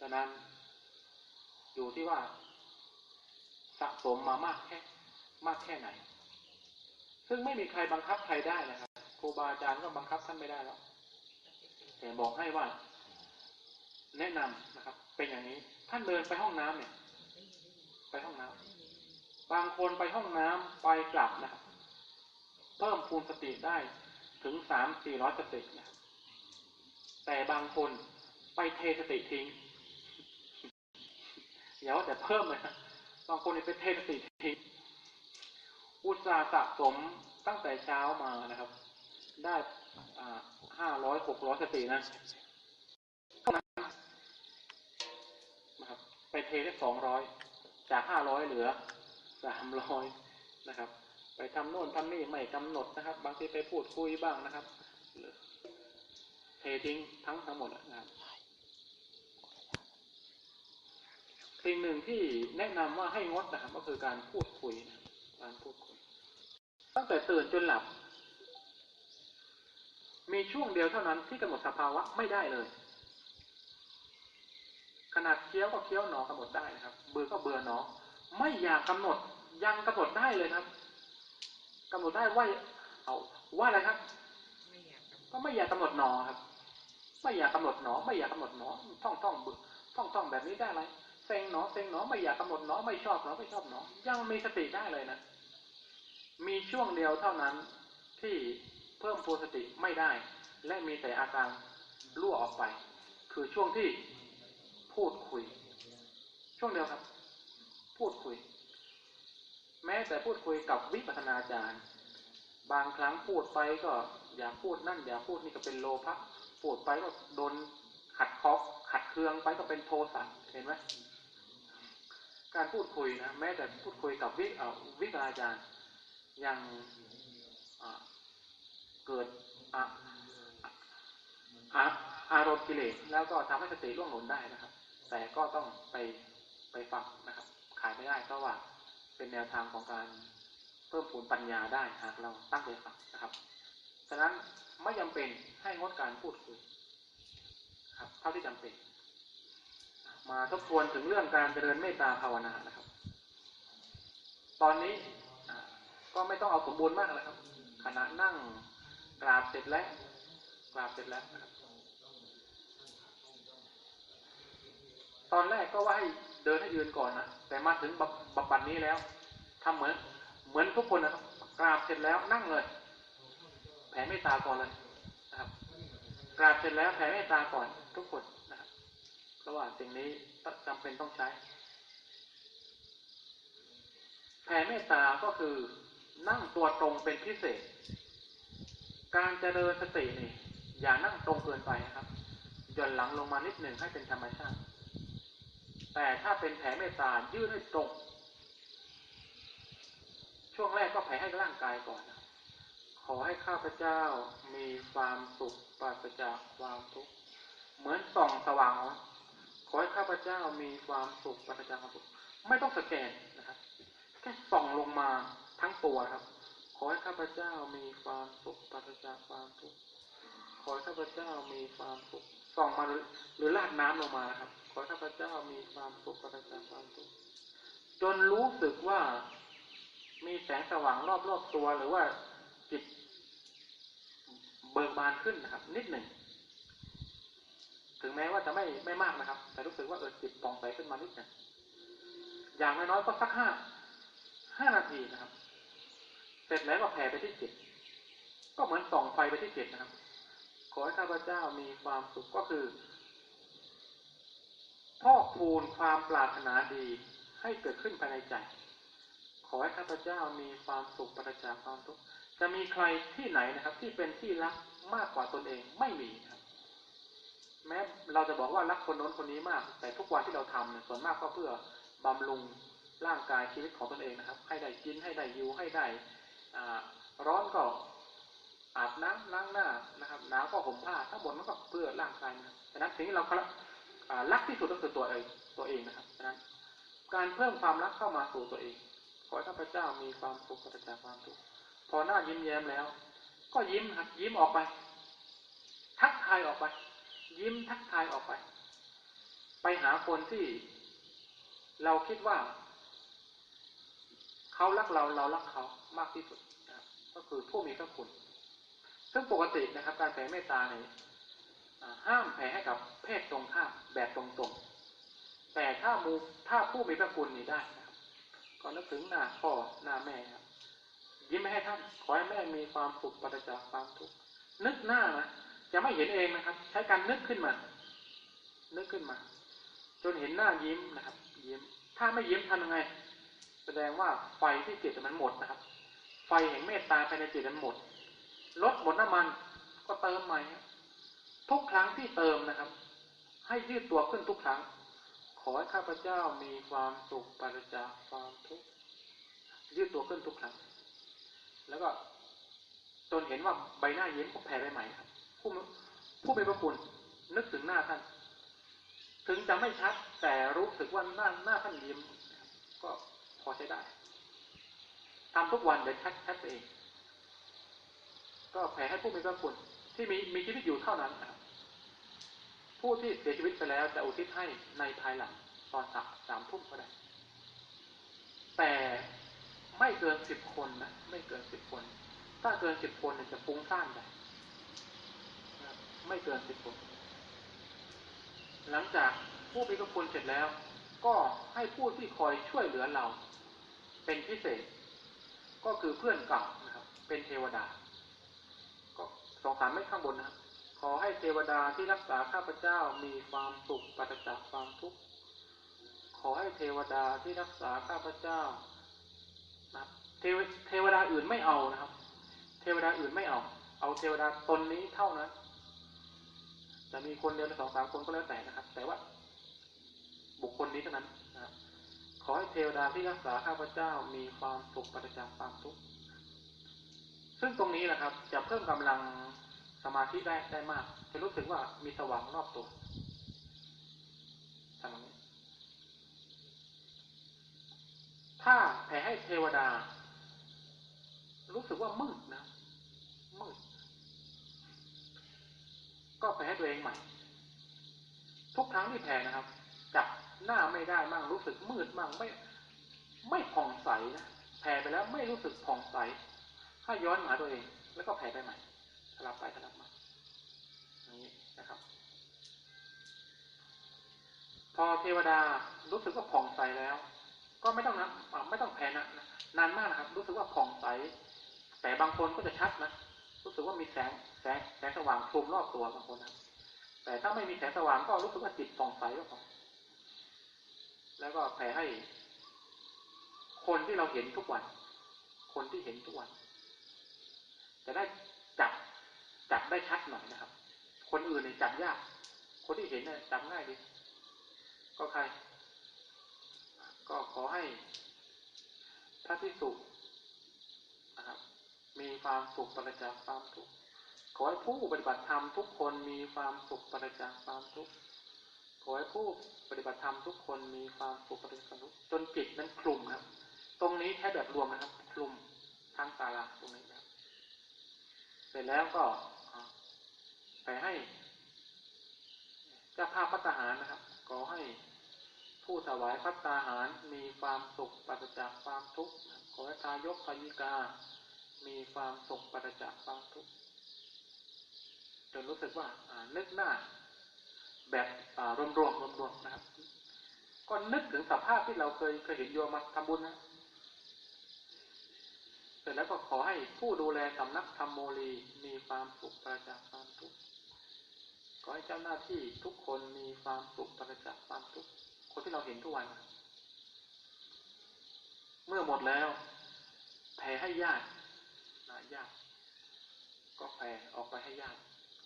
ฉะนั้นอยู่ที่ว่าสะสมมามากแค่มากแค่ไหน ซึ่งไม่มีใครบังคับใครได้นะครับครูบาอาจารย์ก็บังคับท่านไม่ได้แล้ว แต่บอกให้ว่า แนะนำนะครับ เป็นอย่างนี้ท่านเดินไปห้องน้ำเนี่ย ไปห้องน้ำบางคนไปห้องน้ำไปกลับนะครับ เพิ่มพูนสติได้ถึงสามสี่ร้อยสตินะแต่บางคนไปเทสติทิ้ง อย่าว่าแต่เพิ่มเลยนะบางคนเนี่ยไปเทสติทิ้งอุตสาห์สะสมตั้งแต่เช้ามานะครับ ได้ห้าร้อยหกร้อยสตินะนะครับ ไปเทได้สองร้อยจากห้าร้อยเหลือสามร้อยนะครับ ไปทำโน่นทำนี่ไม่กำหนดนะครับ บางทีไปพูดคุยบ้างนะครับ เททิ้งทั้งทั้งหมดนะครับ สิ่งหนึ่งที่แนะนำว่าให้งดนะครับก็คือการพูดคุยนะการพูดคุย ตั้งแต่ตื่นจนหลับ มีช่วงเดียวเท่านั้นที่กำหนดสภาวะไม่ได้เลย ขนาดเคี้ยวก็เคี้ยวหนอกำหนดได้นะครับ เบื่อก็เบื่อหนอ ไม่อยากกำหนดยังกำหนดได้เลยครับกำหนดได้ว่าเอาว่าอะไรครับก็ไม่อยากกำหนดหนอครับ ไม่อยากกำหนดหนอ ไม่อยากกำหนดหนอท่องท่องเบื่อท่องท่องแบบนี้ได้ไหม เซ็งหนอเซ็งหนอไม่อยากกำหนดหนอไม่ชอบหนอไม่ชอบหนอ ยังมีสติได้เลยนะ มีช่วงเดียวเท่านั้นที่เพิ่มโพสติไม่ได้ และมีแต่อาการรั่วออกไป คือช่วงที่พูดคุย ช่วงเดียวครับ พูดคุย แม้แต่พูดคุยกับวิปัสนาจารย์ บางครั้งพูดไปก็อยากพูดนั่นอยากพูดนี่ก็เป็นโลภะพูดไปก็โดนขัดคอขัดเคืองไปก็เป็นโทสะเห็นไหม การพูดคุยนะแม้แต่พูดคุยกับวิวิปัสนาจารย์ยังเกิดอารมณ์กิเลสแล้วก็ทำให้สติร่วงหล่นได้นะครับ แต่ก็ต้องไปไปฟังนะครับ ขายไม่ได้เพราะว่าเป็นแนวทางของการเพิ่มพูนปัญญาได้หากเราตั้งใจฟังนะครับฉะนั้นไม่จาเป็นให้งดการพูดคุยครับ เท่าที่จำเป็น มาทบทวนถึงเรื่องการเจริญเมตตาภาวนานะครับ ตอนนี้ก็ไม่ต้องเอาสมบูรณ์มากแล้วครับ ขณะนั่งกราบเสร็จแล้วกราบเสร็จแล้วนะครับ ตอนแรกก็ว่าให้เดินให้ยืนก่อนนะแต่มาถึงบำบัดนี้แล้วทำเหมือน เหมือนทุกคนนะครับ กราบเสร็จแล้วนั่งเลย แผ่เมตตาก่อนเลยนะครับ กราบเสร็จแล้วแผ่เมตตาก่อนทุกคน นะครับเพราะว่างสิ่งนี้จำเป็นต้องใช้ แผ่เมตตาก็คือนั่งตัวตรงเป็นพิเศษ การเจริญสตินี่อย่านั่งตรงเกินไปนะครับย่อนหลังลงมานิดหนึ่งให้เป็นธรรมชาติ แต่ถ้าเป็นแผ่เมตตายืดให้ตรง ช่วงแรกก็แผ่ให้ร่างกายก่อนนะขอให้ข้าพเจ้ามีความสุขปราศจากความทุกข์ เหมือนส่องสว่างขอให้ข้า พเจ้ามีความสุขปราศจากความทุขไม่ต้องสแกนนะครับแค่ส่องลงมาทั้งตัวครับ ขอให้ข้าพเจ้ามีความสุขปราศจากความทุกข์ขอให้ข้าพเจ้ามีความสุขส่องมาหรือลาดน้ำลงมานะครับ ขอให้ข้าพเจ้ามีความสุขปราศจากความทุกข์จนรู้สึกว่ามีแสงสว่างรอบๆตัวหรือว่าจิตเบิกบานขึ้นนะครับ นิดหนึ่ง ถึงแม้ว่าจะไม่ไม่มากนะครับ แต่รู้สึกว่าเออจิตปองใสขึ้นมานิดนึงอย่างน้อยๆก็สักห้าห้านาทีนะครับ เสร็จแล้วก็แผ่ไปที่จิต ก็เหมือนส่องไฟไปที่จิตนะครับ ขอให้ข้าพเจ้ามีความสุขก็คือพอกพูนความปรารถนาดีให้เกิดขึ้นภายในใจ ขอให้ข้าพเจ้ามีความสุขปราจากความทุกข์จะมีใครที่ไหนนะครับ ที่เป็นที่รักมากกว่าตนเองไม่มีครับ แม้เราจะบอกว่ารักคนโน้นคนนี้มาก แต่ทุกวันที่เราทำเนี่ยส่วนมากก็เพื่อบำรุงร่างกายชีวิตของตนเองนะครับ ให้ได้กินให้ได้อยู่ให้ได้ร้อนก็อาบน้ำล้างหน้านะครับหนาวก็ห่มผ้าทั้งหมดมันก็เพื่อร่างกายนะฉะนั้นสิ่งที่เรารักที่สุดก็คือตัวเองตัวเองนะครับฉะนั้นการเพิ่มความรักเข้ามาสู่ตัวเองขอให้ข้าพเจ้ามีความสุขปราศจาความทุกข์พอหน้ายิ้มแย้มแล้ว ก็ยิ้มครับยิ้มออกไป ทักทายออกไป ยิ้มทักทายออกไป ไปหาคนที่เราคิดว่าเขารักเราเรารักเขามากที่สุดนะก็คือผู้มีพระคุณ ซึ่งปกตินะครับ การแผ่เมตตาเนี่ยห้ามแผ่ให้กับเพศตรงข้ามแบบตรงๆ แต่ถ้ามูถ้าผู้มีพระคุณนี่ได้นะครับก็นึกถึงหน้าพ่อหน้าแม่ครับยิ้มให้ท่านขอให้แม่มีความสุขปราจากความทุกข์นึกหน้านะ จะไม่เห็นเองนะครับ ใช้การนึกขึ้นมา นึกขึ้นมา จนเห็นหน้ายิ้มนะครับ ยิ้ม ถ้าไม่ยิ้มทำยังไง แสดงว่าไฟที่จิตมันหมดนะครับ ไฟแห่งเมตตาภายในจิตมันหมด ลดหมดน้ำมันก็เติมใหม่ทุกครั้งที่เติมนะครับ ให้ยืดตัวขึ้นทุกครั้ง ขอให้ข้าพเจ้ามีความสุขปราจากความทุกข์ยืดตัวขึ้นทุกครั้ง แล้วก็จนเห็นว่าใบหน้ายิ้มก็แผ่ไปใหม่ครับ ผู้ผู้มีพระคุณนึกถึงหน้าท่าน ถึงจะไม่ชัด แต่รู้สึกว่าหน้าหน้าท่านยิ้มก็พอใช้ได้ทำทุกวันเดี๋ยวชัดชัดเอง ก็แผ่ให้ผู้มีพระคุณที่มีมีชีวิตอยู่เท่านั้นครับผู้ที่เสียชีวิตไปแล้วจะอุทิศให้ในภายหลังตอนสักสามทุ่มก็ได้ แต่ไม่เกินสิบคนนะไม่เกินสิบคน ถ้าเกินสิบคนจะฟุ้งซ่านไป ไม่เกินสิบคนหลังจากผู้มีพระคุณเสร็จแล้ว ก็ให้ผู้ที่คอยช่วยเหลือเรา เป็นพิเศษ ก็คือเพื่อนเก่านะครับ เป็นเทวดา ก็สองสามไม่ข้างบนนะครับขอให้เทวดาที่รักษาข้าพเจ้ามีความสุขปราศจากความทุกข์ขอให้เทวดาที่รักษาข้าพเจ้านะเทวเทวดาอื่นไม่เอานะครับ เทวดาอื่นไม่เอา เอาเทวดาตนนี้เท่านั้น จะมีคนเดียวหรือสองสามคนก็แล้วแต่นะครับ แต่ว่าบุคคลนี้เท่านั้นนะครับขอให้เทวดาที่รักษาข้าพเจ้ามีความสุขปราศจากความทุกข์ซึ่งตรงนี้นะครับ จะเพิ่มกำลังสมาธิได้ได้มาก จะรู้สึกว่ามีสว่างรอบตัวทำอย่างนี้ ถ้าแผ่ให้เทวดา รู้สึกว่ามืดนะ มืด ก็แผ่ให้ตัวเองใหม่ ทุกครั้งที่แผ่นะครับ จับหน้าไม่ได้มั่งรู้สึกมืดมั่งไม่ ไม่ผ่องใสนะแผ่ไปแล้วไม่รู้สึกผ่องใสให้ย้อนมาตัวเอง แล้วก็แผ่ไปใหม่สลับไปสลับมาอย่างนี้นะครับ พอเทวดารู้สึกว่าผ่องใสแล้ว ก็ไม่ต้องนะไม่ต้องแผ่นะนานมากนะครับ รู้สึกว่าผ่องใส แต่บางคนก็จะชัดนะ รู้สึกว่ามีแสงแสงแสงสว่างคลุมรอบตัวบางคนนะแต่ถ้าไม่มีแสงสว่างก็รู้สึกว่าจิตผ่องใสก็พอแล้วก็แผ่ให้ คนที่เราเห็นทุกวัน คนที่เห็นทุกวันจะได้จับจับได้ชัดหน่อยนะครับ คนอื่นเนี่ยจับยาก คนที่เห็นเนี่ยจับง่ายดี ก็ใคร ก็ขอให้พระพิสุนะครับมี ความสุขประจากความทุกข์ขอให้ผู้ปฏิบัติธรรมทุกคนมีความสุขประจากความทุกข์ขอให้ผู้ปฏิบัติธรรมทุกคนมีความสุขประจากความทุกข์จนจิตนั้นคลุมครับ ตรงนี้แค่แบบรวมนะครับ คลุมทั้งตาลาตรงนี้นะครับเสร็จแล้วก็ไปให้เจ้าภาพพัตหารนะครับ ขอให้ผู้ถวายพัตตาหารมีความสุขปราศจากความทุกข์ขอให้ทายกพยิกา มีความสุขปราศจากความทุกข์จนรู้สึกว่านึกหน้าแบบรวมๆรวมๆนะครับ ก็นึกถึงสภาพที่เราเคยเคยเห็นโยมมาทำบุญนะเสร็จแล้วก็ขอให้ผู้ดูแลสำนักธรรมโมลีมีความสุขปราศจากความทุกข์ขอให้เจ้าหน้าที่ทุกคนมีความสุขปราศจากความทุกข์คนที่เราเห็นทุกวัน เมื่อหมดแล้วแผ่ให้ญาติ ญาติก็แผ่ออกไปให้ญาติ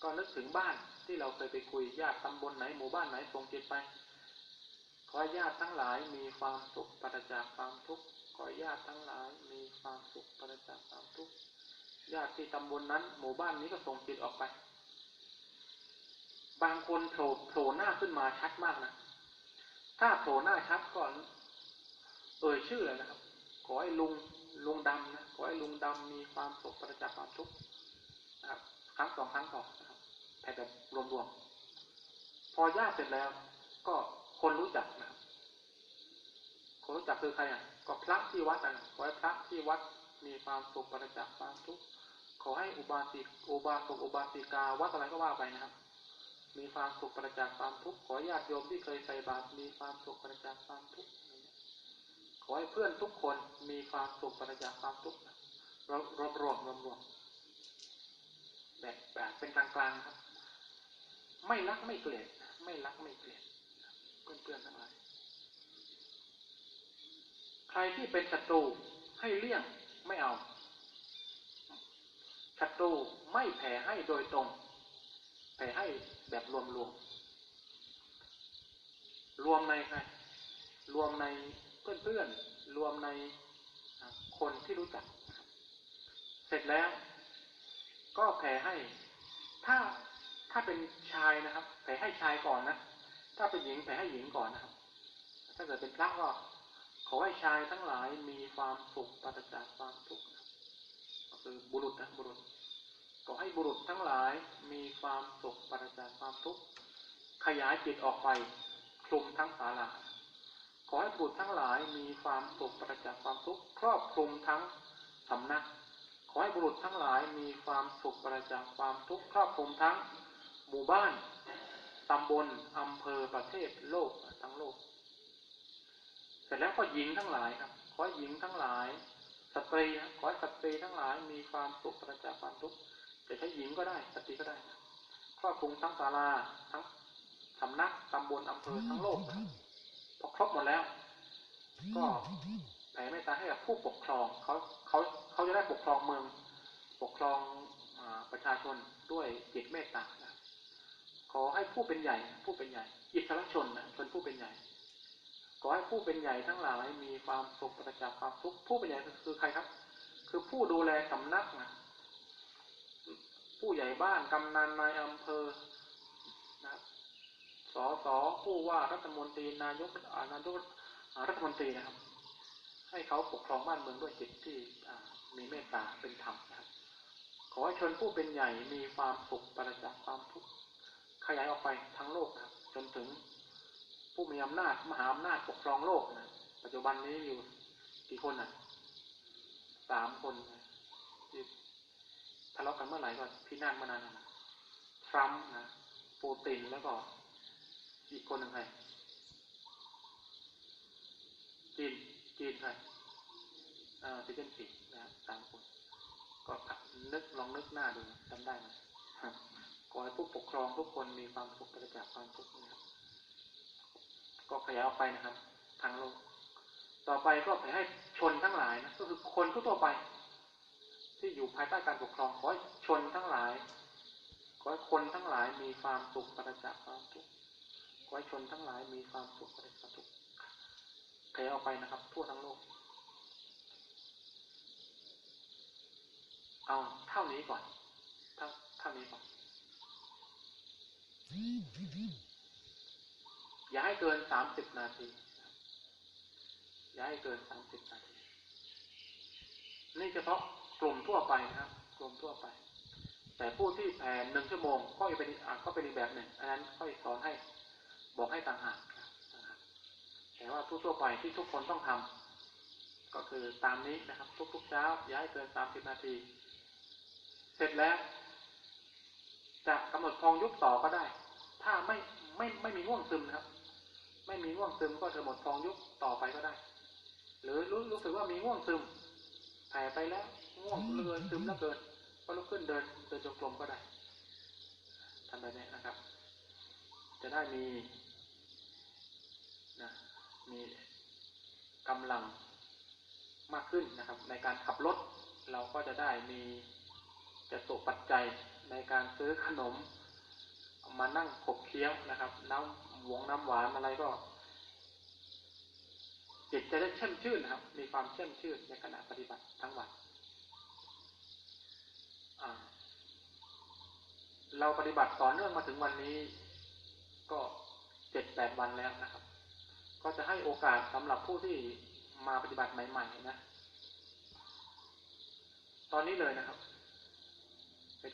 ก็นึกถึงบ้านที่เราเคยไปคุยญาติตำบลไหนหมู่บ้านไหนส่งจิตไป ขอญาติทั้งหลายมีความสุขปราศจากความทุกข์ขอญาติทั้งหลายมีความสุขปราศจากความทุกข์ญาติที่ตำบลนนั้น หมู่บ้านนี้ก็ส่งจิตออกไป บางคนโผล่โผล่หน้าขึ้นมาชัดมากนะถ้าโผล่หน้าชัดก่อน เอ่ยชื่อเลยนะครับ ขอให้ลุง ลุงดำนะขอให้ลุงดำมีความสุขประจากความทุกข์นะครับครั้งสองครั้งต่อนะครับแผ่แบบรวมๆพอญาติเสร็จแล้ว ก็คนรู้จักนะครับ คนรู้จักคือใครอะก็พระที่วัดอะขอให้พระที่วัดมีความสุขปราจากความทุกข์ขอให้อุบาสิกอุบาสกอุบาสิกาวัดอะไรก็ว่าไปนะครับ มีความสุขปราจากความทุกข์ขอญาติโยมที่เคยใส่บาตรมีความสุขปราจากความทุกข์ อให้เพื่อนทุกคนมีความสุขปราจากความทุกข์รวมรวมรวมรวมรวมแบบแบบเป็นกลางกลางครับ ไม่รักไม่เกลียดไม่รักไม่เกลียดเพื่อนเพื่อนทั้งหลายใครที่เป็นศัตรูให้เลี่ยงไม่เอาศัตรูไม่แผ่ให้โดยตรง แผ่ให้แบบรวมรวมรวมในใครรวมใน เพื่อนเพื่อนรวมในคนที่รู้จัก เสร็จแล้ว ก็แผ่ให้ ถ้าถ้าเป็นชายนะครับ แผ่ให้ชายก่อนนะ ถ้าเป็นหญิงแผ่ให้หญิงก่อนนะครับ ถ้าเกิดเป็นพระก็ขอให้ชายทั้งหลายมีความสุขปราศจากความทุกข์ก็คือบุรุษนะบุรุษขอให้บุรุษทั้งหลายมีความสุขปราศจากความทุกข์ขยายจิตออกไปคลุมทั้งศาลา ขอให้บุตรทั้งหลายมีความสุขปราศจากความทุกข์ครอบคลุมทั้งสำนัก ขอให้บุรุษทั้งหลายมีความสุขปราศจากความทุกข์ครอบคลุมทั้งหมู่บ้านตำบลอำเภอประเทศโลกทั้งโลก เสร็จแล้วก็หญิงทั้งหลายครับ ขอหญิงทั้งหลาย สตรีนะขอสตรีทั้งหลายมีความสุขประจากความทุกข์จะใช้หญิงก็ได้สตรีก็ได้ครอบคลุมทั้งศาลาทั้งสำนักตำบลอำเภอทั้งโลก พอครบหมดแล้ว ก็แผ่เมตตาให้กับผู้ปกครองเขาเขาเขาจะได้ปกครองเมือง ปกครองประชาชนด้วยจิตเมตตานะขอให้ผู้เป็นใหญ่ ผู้เป็นใหญ่ อิสระชนนะชนผู้เป็นใหญ่ขอให้ผู้เป็นใหญ่ทั้งหลายมีความสุขประจากความทุกข์ผู้เป็นใหญ่คือใครครับ คือผู้ดูแลสำนักนะผู้ใหญ่บ้านกำนันนายอำเภอ สสผู้ว่ารัฐมนตรีนายกนายกรัฐมนตรีนะครับ ให้เขาปกครองบ้านเมืองด้วยจิตที่มีเมตตาเป็นธรรมนะครับ ขอให้ชนผู้เป็นใหญ่มีความสุขประจากความทุกข์ขยายออกไปทั้งโลกนะครับ จนถึงผู้มีอำนาจมหาอำนาจปกครองโลกนะปัจจุบันนี้อยู่กี่คนอะสามคนที่ทะเลาะกันเมื่อไหร่ก็พินาศมานานนะทรัมป์นะปูตินแล้วก็ อีกคนหนึ่งใครจีนจีนใครอ่าซีเจนผิดนะสามคน ก็นึกลองนึกหน้าดูจำได้ไหมขอให้ผู้ปกครองทุกคนมีความสุขประจากความทุกข์นะครับก็ขยายออกไปนะครับ ทางโลก ต่อไปก็ไปให้ชนทั้งหลายนะก็คือคนทั่วไป ที่อยู่ภายใต้การปกครองขอให้ชนทั้งหลายขอให้คนทั้งหลายมีความสุขประจากความทุกข์ ขอให้ชนทั้งหลายมีความสุขประจากทุกข์ขยายออกไปนะครับ ทั่วทั้งโลก เอาเท่านี้ก่อนเท่าเท่านี้ก่อนอย่าให้เกินสามสิบนาทีอย่าให้เกินสามสิบนาทีนี่เฉพาะกลุ่มทั่วไปนะครับ กลุ่มทั่วไป แต่ผู้ที่แผ่หนึ่งชั่วโมงก็เป็นก็เป็นอีกแบบหนึ่งอันนั้นค่อยสอนให้ บอกให้ต่างหากแต่ว่าทั่วไปที่ทุกคนต้องทำก็คือตามนี้นะครับ ทุกๆเช้าย่าให้เกินสามสิบนาที เสร็จแล้ว จะกำหนดพองยุบต่อก็ได้ ถ้าไม่ไม่ไม่มีง่วงซึมนะครับ ไม่มีง่วงซึมก็จะหมดฟองยุบต่อไปก็ได้ หรือรู้รู้สึกว่ามีง่วงซึมแผ่ไปแล้วง่วงเลือเกินซึมเหลือเกินก็ลุกขึ้นเดินเดินจงกรมก็ได้ทำแบบนี้นะครับ จะได้มี นะมีกำลังมากขึ้นนะครับ ในการขับรถเราก็จะได้มีจะตกปัจจัยในการซื้อขนม มานั่งขบเคี้ยวนะครับ น้ำหวงน้ำหวานอะไรก็ จิตจะได้เช่มชื่นนะครับ มีความเช่มชื่นในขณะปฏิบัติทั้งวันเราปฏิบัติต่อเนื่องมาถึงวันนี้ก็เจ็ดแปดวันแล้วนะครับ ก็จะให้โอกาสสำหรับผู้ที่มาปฏิบัติใหม่ ๆ นะ ตอนนี้เลยนะครับ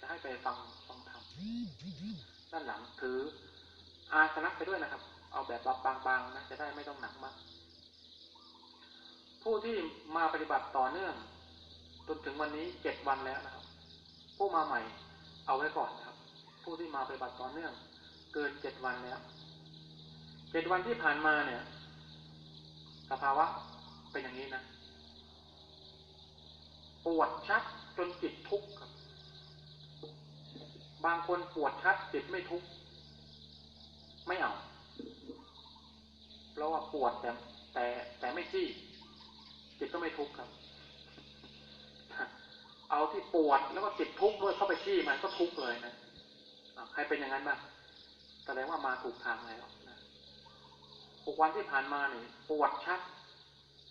จะให้ไปฟังฟังธรรมด้านหลังถืออาสนะไปด้วยนะครับเเอาแบบบางๆนะจะได้ไม่ต้องหนักมาก ผู้ที่มาปฏิบัติต่อเนื่องจนถึงวันนี้เจ็ดวันแล้วนะครับ ผู้มาใหม่เอาไว้ก่อนนะครับ ผู้ที่มาปฏิบัติต่อเนื่อง เกินเจ็ดวันแล้วเจ็ดวันที่ผ่านมาเนี่ย สภาวะเป็นอย่างนี้นะปวดชัดจนจิตทุกข์ครับ บางคนปวดชัดจิตไม่ทุกข์ไม่เอาเพราะว่าปวดแต่แต่แต่ไม่จี้จิตก็ไม่ทุกข์ครับ เอาที่ปวดแล้วก็จิตทุกข์ด้วยเข้าไปจี้มันก็ทุกข์เลยนะใครเป็นอย่างนั้นบ้างแสดงว่ามาถูกทางแล้ว หกวันที่ผ่านมาเนี่ยปวดชัด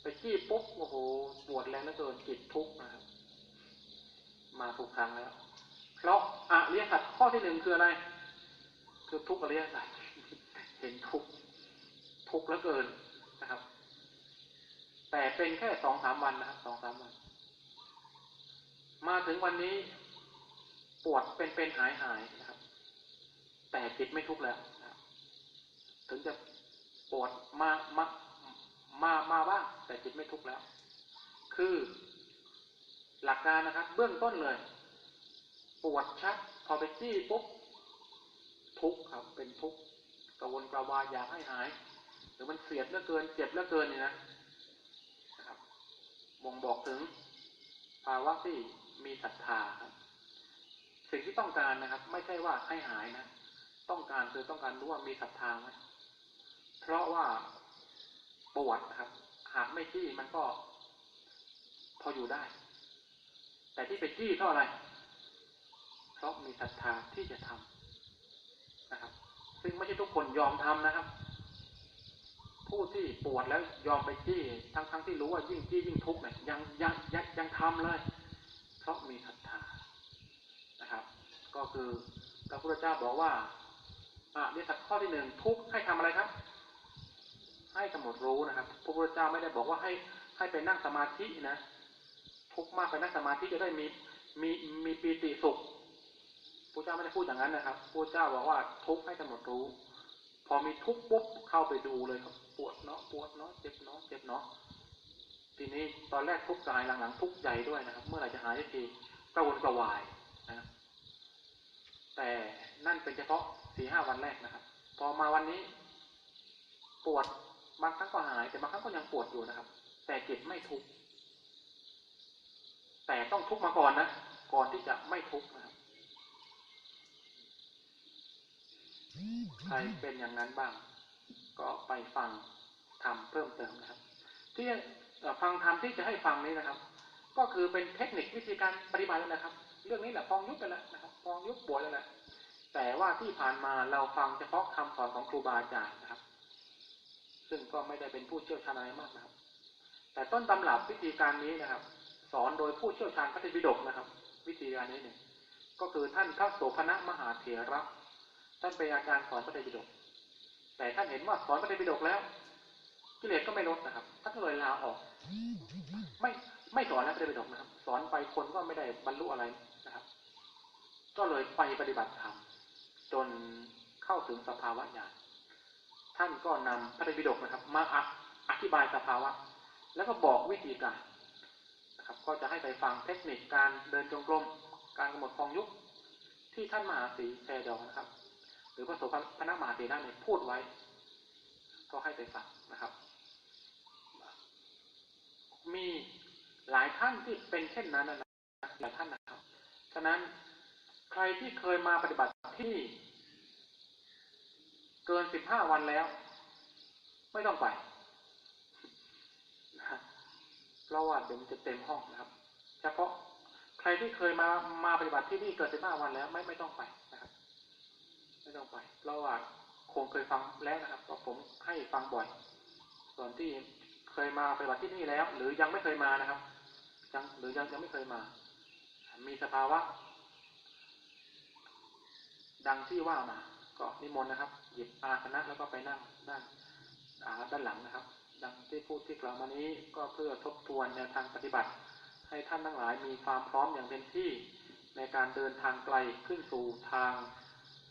ไปจี้ปุ๊บโอ้โหปวดแรงเหลือเกินจิตทุกข์นะครับ มาถูกทางแล้ว เพราะอริยสัจข้อที่หนึ่งคืออะไร คือทุกข์อริยสัจเห็นทุกข์ทุกข์เหลือเกินนะครับ แต่เป็นแค่สองสามวันนะครับสองสามวัน มาถึงวันนี้ปวดเป็นเป็นหายหายนะครับ แต่จิตไม่ทุกข์แล้วถึงจะ ปวดมามามามาบ้างแต่จิตไม่ทุกข์แล้ว คือหลักการนะครับ เบื้องต้นเลย ปวดชัด พอไปจี้ปุ๊บทุกข์ครับ เป็นทุกข์กระวนกระวายอยากให้หาย หรือมันเสียดเหลือเกิน เจ็บเหลือเกินนี่นะนะครับบ่งบอกถึง ภาวะที่มีศรัทธาครับ สิ่งที่ต้องการนะครับ ไม่ใช่ว่าให้หายนะ ต้องการคือต้องการรู้ว่ามีศรัทธาไหม เพราะว่าปวดครับ หากไม่จี้มันก็ พออยู่ได้ แต่ที่ไปจี้เพราะอะไร เพราะมีศรัทธาที่จะทำนะครับ ซึ่งไม่ใช่ทุกคนยอมทำนะครับ ผู้ที่ปวดแล้วยอมไปจี้ ทั้งๆทที่รู้ว่ายิ่งจี้ยิ่งทุกข์เนี่ยยังยังยังยังทำเลย เพราะมีศรัทธานะครับ ก็คือพระพุทธเจ้าบอกว่าอะนี่สักข้อที่หนึ่งทุกข์ให้ทำอะไรครับ ให้กำหนดรู้นะครับ พระพุทธเจ้าไม่ได้บอกว่าให้ให้ไปนั่งสมาธินะทุกมากไปนั่งสมาธิจะได้มีมีมีปีติสุขพระเจ้าไม่ได้พูดอย่างนั้นนะครับพระเจ้าบอกว่าทุกให้กำหนดรู้ พอมีทุกปุ๊บเข้าไปดูเลยครับ ปวดเนาะปวดเนาะเจ็บเนาะเจ็บเนาะทีนี้ตอนแรกทุกกายหลังๆทุกใจด้วยนะครับ เมื่อไหร่จะหายทีกระวนกระวายนะแต่นั่นเป็นเฉพาะสี่ห้าวันแรกนะครับ พอมาวันนี้ ปวด บางครั้งก็หาย แต่บางครั้งก็ยังปวดอยู่นะครับ แต่จิตไม่ทุกข์แต่ต้องทุกข์มาก่อนนะก่อนที่จะไม่ทุกข์นะครับใครเป็นอย่างนั้นบ้าง ก็ไปฟังทำเพิ่มเติมนะครับ ที่ฟังธรรมที่จะให้ฟังนี้นะครับ ก็คือเป็นเทคนิควิธีการปฏิบัติแล้วนะครับ เรื่องนี้แหละฟองยุบไปแล้วนะครับฟองยุบปวดแล้วแหละแต่ว่าที่ผ่านมาเราฟังเฉพาะคำสอนของครูบาอาจารย์นะครับ ซึ่งก็ไม่ได้เป็นผู้เชี่ยวชาญอะไรมากนะครับ แต่ต้นตำรับวิธีการนี้นะครับ สอนโดยผู้เชี่ยวชาญพระเทปิฎกนะครับ วิธีการนี้เนี่ยก็คือท่านพระโสภณมหาเถระท่านเป็นอาจารย์สอนพระไตรปิฎกแต่ท่านเห็นว่าสอนพระไตรปิฎกแล้วกิเลสก็ไม่ลดนะครับท่านก็เลยลาออก ไม่ไม่สอนแล้วพระไตรปิฎกนะครับ สอนไปคนก็ไม่ได้บรรลุอะไรนะครับ ก็เลยไปปฏิบัติธรรมจนเข้าถึงสภาวะญาณ ท่านก็นำพระไตรปิฎกนะครับ มาอธิบายสภาวะ แล้วก็บอกวิธีการนะครับก็จะให้ไปฟังเทคนิคการเดินจงกรมการกำหนดฟองยุบที่ท่านมหาสีแพรดอนะครับ หรือพระโสภณมหาเถระเนี่ยพูดไว้ ก็ให้ไปฟังนะครับ มีหลายท่านที่เป็นเช่นนั้นนะหลายท่านนะครับ ฉะนั้นใครที่เคยมาปฏิบัติที่ เกินสิบห้าวันแล้ว ไม่ต้องไปนะเพราะว่าเดี๋ยวมันจะเต็มห้องนะครับ เฉพาะใครที่เคยมามาปฏิบัติที่นี่เกินสิบห้าวันแล้ว ไม่ไม่ต้องไปนะครับ ไม่ต้องไป เพราะว่าคงเคยฟังแล้วนะครับก็ผมให้ฟังบ่อย ส่วนที่เคยมาปฏิบัติที่นี่แล้ว หรือยังไม่เคยมานะครับยังหรือยังยังไม่เคยมา มีสภาวะ ดังที่ว่ามา ก็นิมนต์นะครับ หยิบอาสนะแล้วก็ไปนั่งด้านด้านหลังนะครับ ดังที่พูดที่กล่าวมานี้ก็เพื่อทบทวนแนวทางปฏิบัติ ให้ท่านทั้งหลายมีความพร้อมอย่างเต็มที่ในการเดินทางไกลขึ้นสู่ทาง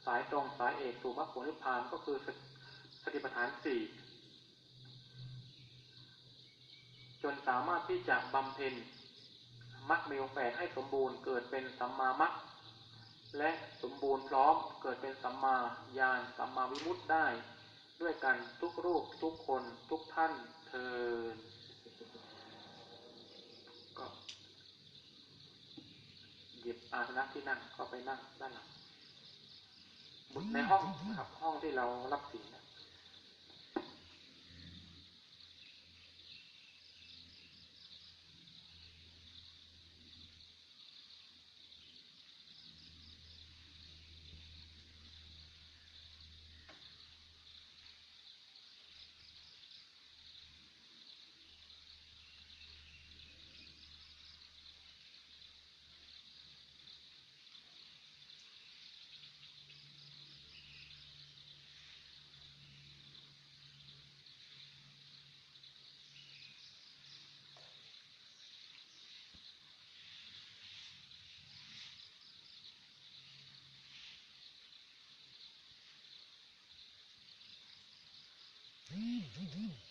สายตรงสายเอกสู่มรรคผลนิพพานก็คือสติปัฏฐานสี่จนสามารถที่จะบำเพ็ญมรรคมีองค์แปดให้สมบูรณ์เกิดเป็นสัมมามรรค และสมบูรณ์พร้อมเกิดเป็นสัมมาญาณสัมมาวิมุตติได้ ด้วยกันทุกรูปทุกคนทุกท่านเทินก็หยิบอาสนะที่นั่งก็ไปนั่งด้านหลังบุในห้องนะครับห้องที่เรารับศีลนะ Mm-hmm.